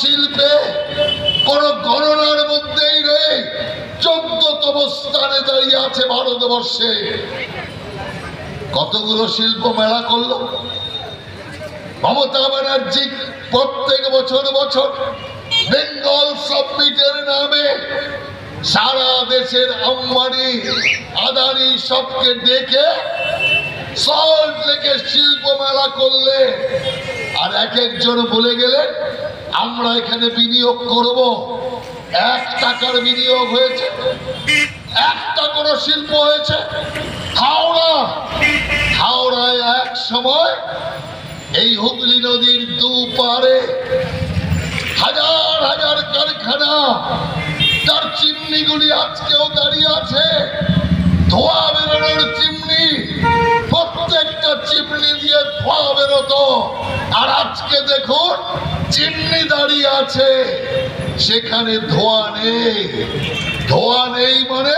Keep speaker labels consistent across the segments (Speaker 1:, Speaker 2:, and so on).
Speaker 1: শিল্পে কোন গণনার মধ্যেই নেই, চোদ্দতম স্থানে দাঁড়িয়ে আছে ভারতবর্ষে। কতগুলো শিল্প মেলা করল? মমতা ব্যানার্জি প্রত্যেক বছর বছর বেঙ্গল সাবমিটের নামে সারা দেশের আম্বানি, আদানি সবকে ডেকে সল্ট লেকে শিল্প মেলা করলে আর এক একজন বলে গেলেন আমরা এখানে বিনিয়োগ করব। এক টাকার বিনিয়োগ হয়েছে। একটা কোনো শিল্প হয়েছে। হাওড়া। হাওড়ায় এক সময় এই হুগলি নদীর দুপারে হাজার হাজার কারখানা, তার চিমনিগুলি আজকেও দাঁড়িয়ে আছে। ধোয়া বেরোনোর চিমনি, প্রত্যেকটা চিমনি দিয়ে ধোয়া বেরোতো। আর আজকে দেখুন, চিমনি দাঁড়িয়ে আছে। সেখানে ধোয়া নেই। ধোয়া নেই মানে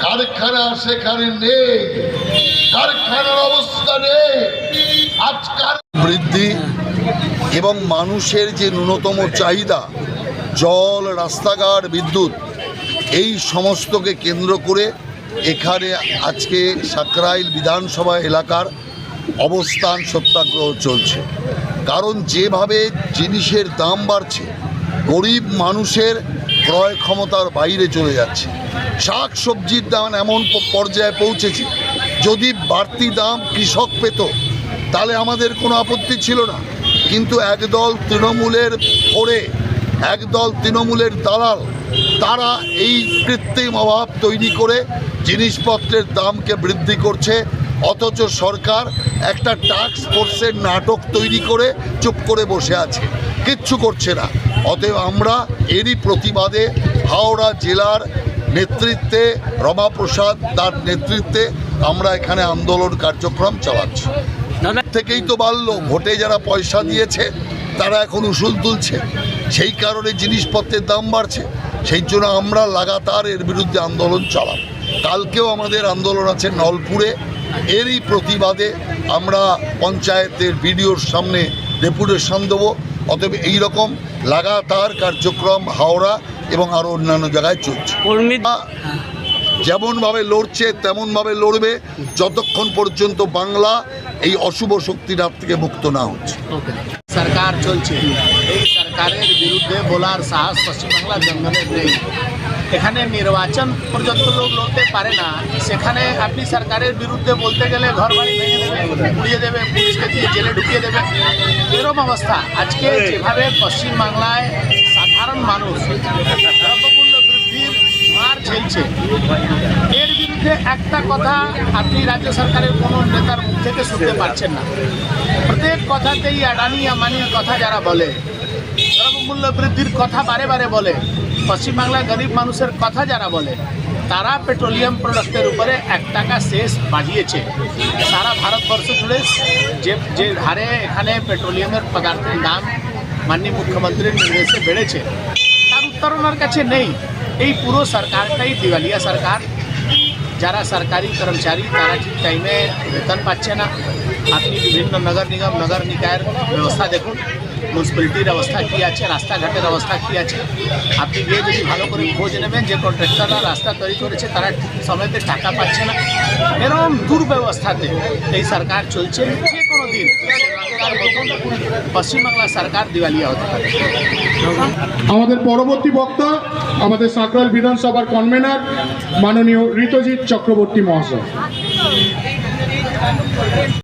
Speaker 1: কারখানা সেখানে নেই। কারখানার অবস্থা নেই। আজকাল বৃদ্ধি এবং মানুষের যে ন্যূনতম চাহিদা, জল, রাস্তাঘাট, বিদ্যুৎ, এই সমস্তকে কেন্দ্র করে এখানে আজকে সাকরাইল বিধানসভা এলাকার অবস্থান সত্যাগ্রহ চলছে। কারণ যেভাবে জিনিসের দাম বাড়ছে, গরিব মানুষের ক্রয় ক্ষমতার বাইরে চলে যাচ্ছে। শাক সবজির দাম এমন পর্যায়ে পৌঁছেছে, যদি বাড়তি দাম কৃষক পেত, তাহলে আমাদের কোনো আপত্তি ছিল না। কিন্তু একদল তৃণমূলের ওরে একদল তৃণমূলের দালাল, তারা এই কৃত্রিম অভাব তৈরি করে জিনিসপত্রের দামকে বৃদ্ধি করছে অথচ সরকার একটা টাস্ক ফোর্সের নাটক তৈরি করে চুপ করে বসে আছে। কিচ্ছু করছে না। অতএব আমরা এরই প্রতিবাদে হাওড়া জেলার নেতৃত্বে রমাপ্রসাদ তার নেতৃত্বে আমরা এখানে আন্দোলন কার্যক্রম চালাচ্ছি। থেকেই তো বাড়ল ভোটে যারা পয়সা দিয়েছে তারা এখন উসুল তুলছে। সেই কারণে জিনিসপত্রের দাম বাড়ছে। সেই জন্য আমরা লাগাতার এর বিরুদ্ধে আন্দোলন চালাব। কালকেও আমাদের আন্দোলন আছে নলপুরে। এরই প্রতিবাদে আমরা পঞ্চায়েতের বিডিওর সামনে ডেপুটেশন দেবো। অতএব এইরকম লাগাতার কার্যক্রম হাওড়া এবং আরও অন্যান্য জায়গায় চলছে। যেমনভাবে লড়ছে তেমনভাবে লড়বে যতক্ষণ পর্যন্ত বাংলা এই অশুভ শক্তির হাত থেকে মুক্ত না হচ্ছে।
Speaker 2: সরকার চলছে। এই সরকারের বিরুদ্ধে বলার সাহস পশ্চিমবাংলার জঙ্গলের নেই। এখানে নির্বাচন পর্যন্ত লোক লড়তে পারে না। সেখানে আপনি সরকারের বিরুদ্ধে বলতে গেলে ঘর বাড়ি ভেঙে দেবে উড়িয়ে দেবে পুলিশকে দিয়ে জেলে ঢুকিয়ে দেবে। এরকম অবস্থা। আজকে যেভাবে পশ্চিমবাংলায় সাধারণ মানুষ দ্রব্যমূল্য বৃদ্ধির মার ঝেলছে এর বিরুদ্ধে একটা কথা আপনি রাজ্য সরকারের কোনো নেতার মুখ থেকে শুনতে পারছেন না। প্রত্যেক কথাতেই আডানি আমানির কথা যারা বলে দ্রব্যমূল্য বৃদ্ধির কথা বারে বারে বলে পশ্চিমবাংলার গরিব মানুষের কথা যারা বলে, তারা পেট্রোলিয়াম প্রোডাক্টের উপরে এক টাকা শেষ বাড়িয়েছে সারা ভারতবর্ষ জুড়ে যে যে হারে এখানে পেট্রোলিয়ামের পদার্থের দাম মাননীয় মুখ্যমন্ত্রীর নির্দেশে বেড়েছে, তার উত্তর ওনার কাছে নেই। এই পুরো সরকারটাই দিওয়ালিয়া সরকার যারা সরকারি কর্মচারী, তারা ঠিক টাইমে বেতন পাচ্ছে না। আপনি বিভিন্ন নগর নিগম, নগর নিকায়ের ব্যবস্থা দেখুন। মিউনিসিপ্যালিটির অবস্থা কী আছে, রাস্তাঘাটের অবস্থা কী আছে। আপনি গিয়ে যদি ভালো করে খোঁজ নেবেন যে কন্ট্রাক্টররা রাস্তা তৈরি করেছে, তারা সময়তে টাকা পাচ্ছে না। এরকম দুর্ব্যবস্থাতে এই সরকার চলছে। যে কোনো দিন সরকার
Speaker 3: আমাদের পরবর্তী বক্তা আমাদের সাঁকরাল বিধানসভার কনভেনার মাননীয় ঋতজিৎ চক্রবর্তী মহাশয়।